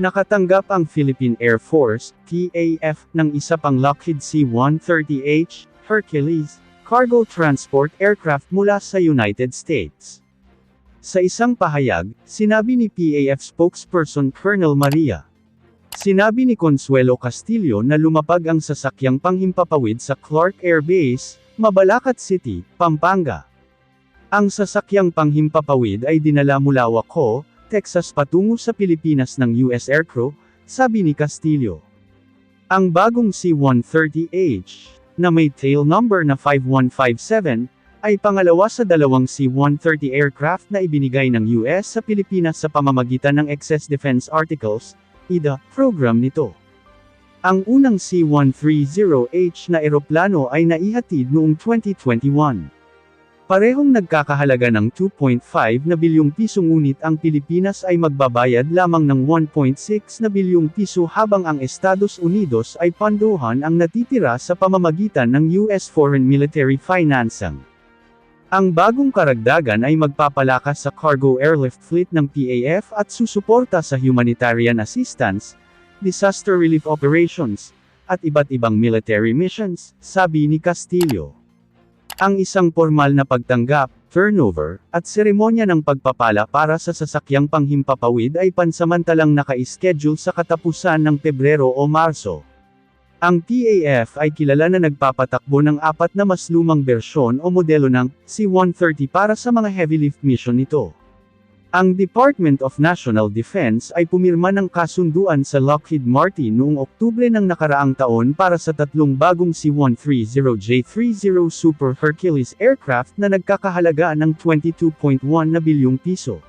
Nakatanggap ang Philippine Air Force, TAF, ng isa pang Lockheed C-130H, Hercules, cargo transport aircraft mula sa United States. Sa isang pahayag, sinabi ni PAF spokesperson Colonel Maria. Sinabi ni Consuelo Castillo na lumapag ang sasakyang panghimpapawid sa Clark Air Base, Mabalacat City, Pampanga. Ang sasakyang panghimpapawid ay dinala mula Waco, Texas patungo sa Pilipinas ng US Aircrew, sabi ni Castillo. Ang bagong C-130H, na may tail number na 5157, ay pangalawa sa dalawang C-130 aircraft na ibinigay ng US sa Pilipinas sa pamamagitan ng Excess Defense Articles, IDA, program nito. Ang unang C-130H na eroplano ay naihatid noong 2021. Parehong nagkakahalaga ng 2.5 na bilyong piso ngunit ang Pilipinas ay magbabayad lamang ng 1.6 na bilyong piso habang ang Estados Unidos ay panduhan ang natitira sa pamamagitan ng US Foreign Military Financing. Ang bagong karagdagan ay magpapalakas sa cargo airlift fleet ng PAF at susuporta sa humanitarian assistance, disaster relief operations, at iba't ibang military missions, sabi ni Castillo. Ang isang formal na pagtanggap, turnover, at seremonya ng pagpapala para sa sasakyang panghimpapawid ay pansamantalang naka-schedule sa katapusan ng Pebrero o Marso. Ang PAF ay kilala na nagpapatakbo ng apat na mas lumang bersyon o modelo ng C-130 para sa mga heavy lift mission nito. Ang Department of National Defense ay pumirma ng kasunduan sa Lockheed Martin noong Oktubre ng nakaraang taon para sa tatlong bagong C-130J-30 Super Hercules aircraft na nagkakahalaga ng 22.1 na bilyong piso.